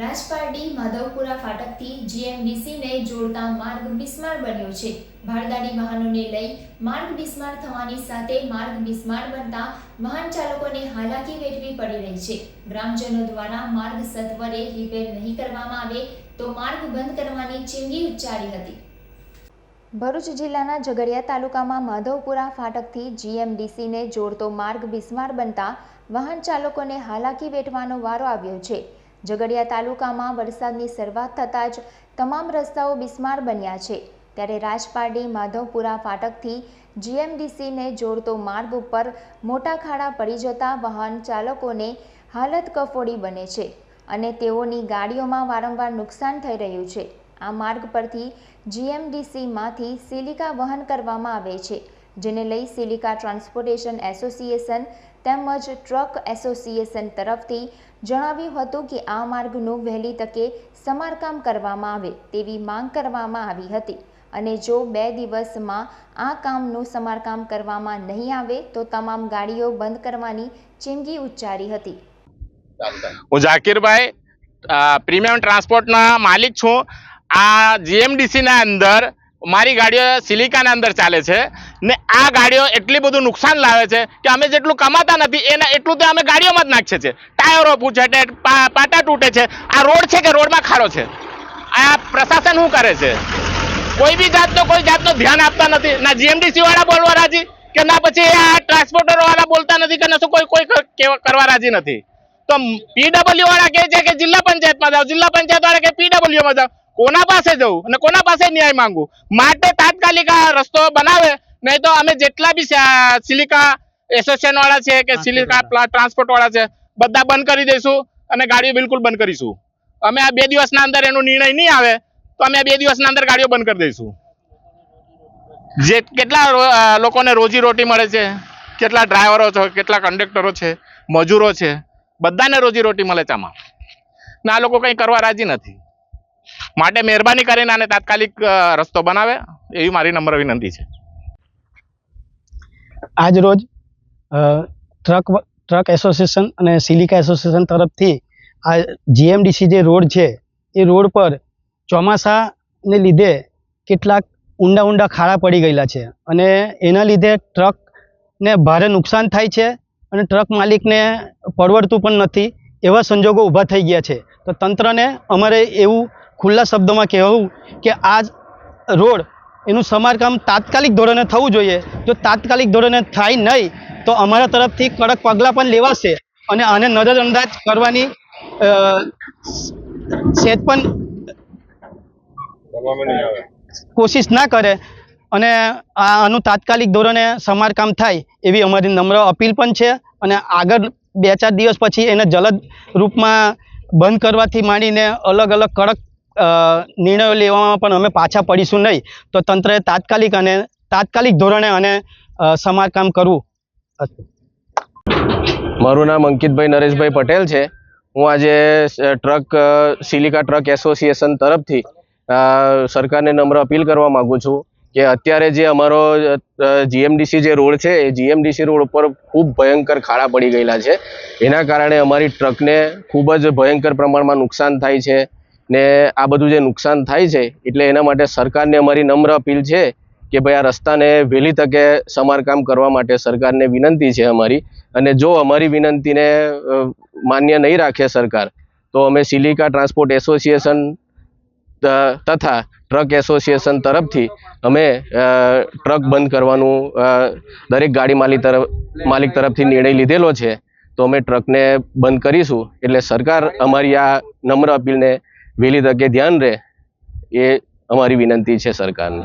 રાજપારડી માધવપુરા ફાટકથી જીએમડીસીને જોડતા માર્ગ બિસ્માર બન્યો છે. ભારદાડી વાહનોને લઈ માર્ગ બિસ્માર થવાની સાથે માર્ગ બિસ્માર બનતા વાહન ચાલકોને હાલાકી વેઠવી પડી રહી છે. ગ્રામજનો દ્વારા માર્ગ સત્વરે રિપેર નહીં કરવામાં આવે તો માર્ગ બંધ કરવાની ચીમકી ઉચ્ચારી હતી. ભરૂચ જિલ્લાના ઝઘડિયા તાલુકામાં માધવપુરા ફાટકથી જીએમડીસીને જોડતો માર્ગ બિસ્માર બનતા વાહન ચાલકોને હાલાકી વેઠવાનો વારો આવ્યો છે. ઝઘડિયા તાલુકામાં વરસાદની શરૂઆત થતાં જ તમામ રસ્તાઓ બિસ્માર બન્યા છે. ત્યારે રાજપારડી, માધવપુરા ફાટકથી જીએમડીસીને જોડતો માર્ગ ઉપર મોટા ખાડા પડી જતા વાહન ચાલકોને હાલત કફોડી બને છે અને તેઓની ગાડીઓમાં વારંવાર નુકસાન થઈ રહ્યું છે. આ માર્ગ પરથી જીએમડીસીમાંથી સિલિકા વહન કરવામાં આવે છે, જેને લઈ સિલિકા ટ્રાન્સપોર્ટેશન એસોસિએશન તેમજ ટ્રક એસોસિએશન તરફથી જણાવ્યું હતું કે આ માર્ગનું વહેલી તકે સમારકામ કરવામાં આવે તેવી માંગ કરવામાં આવી હતી. અને જો બે દિવસમાં આ કામનું સમારકામ કરવામાં નહીં આવે તો તમામ ગાડીઓ બંધ કરવાની ચીમકી ઉચ્ચારી હતી. હું ઝાકીરભાઈ પ્રીમિયમ ટ્રાન્સપોર્ટના માલિક છું. આ જીએમડીસીના અંદર મારી ગાડીઓ સિલિકાના અંદર ચાલે છે ને આ ગાડીઓ એટલી બધું નુકસાન લાવે છે કે અમે જેટલું કમાતા નથી, એના એટલું તો અમે ગાડીઓમાં જ નાખીએ છીએ. ટાયરો પૂછે પાટા તૂટે છે. આ રોડ છે કે રોડમાં ખાડો છે? આ પ્રશાસન શું કરે છે? કોઈ બી જાતનો, કોઈ જાતનો ધ્યાન આપતા નથી. ના જીએમડીસી વાળા બોલવા રાજી કે ના પછી આ ટ્રાન્સપોર્ટર વાળા બોલતા નથી કે ના શું કોઈ કોઈ કરવા રાજી નથી? તો પીડબ્લ્યુ વાળા કહે છે કે જિલ્લા પંચાયતમાં જાઓ, જિલ્લા પંચાયત વાળા કે પીડબલ્યુમાં જાઓ. કોના પાસે જવું અને કોના પાસે ન્યાય માંગુ માટે તાત્કાલિક આ રસ્તો બનાવે નહીં તો અમે જેટલા બી સિલિકા એસોસિએશન વાળા છે કે સિલિકા પ્લા- ટ્રાન્સપોર્ટ વાળા છે બધા બંધ કરી દઈશું અને ગાડીઓ બિલકુલ બંધ કરીશું. અમે આ બે દિવસના અંદર એનો નિર્ણય નહીં આવે તો અમે આ બે દિવસના અંદર ગાડીઓ બંધ કરી દઈશું. જે કેટલા લોકોને રોજી રોટી મળે છે કેટલા ડ્રાઈવરો છે કેટલા કંડક્ટરો છે મજૂરો છે બધાને રોજી રોટી મળે છે આમાં. ને આ લોકો કંઈ કરવા રાજી નથી. માટે મહેરબાની કરીને આને તાત્કાલિક રસ્તો બનાવે, એવી મારી નમ્ર વિનંતી છે. આજ રોજ ટ્રક ટ્રક એસોસિએશન અને સિલિકા એસોસિએશન તરફથી આ જીએમડીસી જે રોડ છે, એ રોડ પર ચોમાસાને લીધે કેટલાક ઊંડા ઊંડા ખાડા પડી ગયેલા છે. અને એના લીધે ટ્રકને ભારે નુકસાન થાય છે અને ટ્રક માલિકને પરવડતું પણ નથી, એવા સંજોગો ઊભા થઈ ગયા છે. તો તંત્રને અમારે એવું ખુલ્લા શબ્દોમાં કહેવું કે આ રોડ એનું સમારકામ તાત્કાલિક ધોરણે થવું જોઈએ. જો તાત્કાલિક ધોરણે થાય નહીં તો અમારા તરફથી કડક પગલાં પણ લેવાશે અને આને નજરઅંદાજ કરવાની સેજ પણ કોશિશ ના કરે અને આનું તાત્કાલિક ધોરણે સમારકામ થાય એવી અમારી નમ્ર અપીલ પણ છે અને આગળ બે ચાર દિવસ પછી એને જલદ રૂપમાં બંધ કરવાથી માંડીને અલગ અલગ કડક નિર્ણયો લેવામાં પણ અમે પાછા પડીશું નહીં. તો તંત્રએ તાત્કાલિક અને તાત્કાલિક ધોરણે અને સમારકામ કરવું. મારું નામ અંકિતભાઈ નરેશભાઈ પટેલ છે. હું આજે ટ્રક સિલિકા ટ્રક એસોસિએશન તરફથી સરકારને નમ્ર અપીલ કરવા માગું છું કે અત્યારે જે અમારો જીએમડીસી જે રોડ છે, એ જીએમડીસી રોડ ઉપર ખૂબ ભયંકર ખાડા પડી ગયેલા છે. એના કારણે અમારી ટ્રકને ખૂબ જ ભયંકર પ્રમાણમાં નુકસાન થાય છે. ને આ બધું જે નુકસાન થાય છે, એટલે એના માટે સરકારને અમારી નમ્ર અપીલ છે કે ભાઈ આ રસ્તાને વહેલી તકે સમારકામ કરવા માટે સરકારને વિનંતી છે અમારી. અને જો અમારી વિનંતીને માન્ય નહીં રાખે સરકાર, તો અમે સિલિકા ટ્રાન્સપોર્ટ એસોસિએશન તથા ટ્રક એસોસિએશન તરફથી અમે ટ્રક બંધ કરવાનું દરેક ગાડી માલિક તરફ, માલિક તરફથી નિર્ણય લીધેલો છે, તો અમે ટ્રકને બંધ કરીશું. એટલે સરકાર અમારી આ નમ્ર અપીલને વહેલી તકે ધ્યાન રહે એ અમારી વિનંતી છે સરકારને.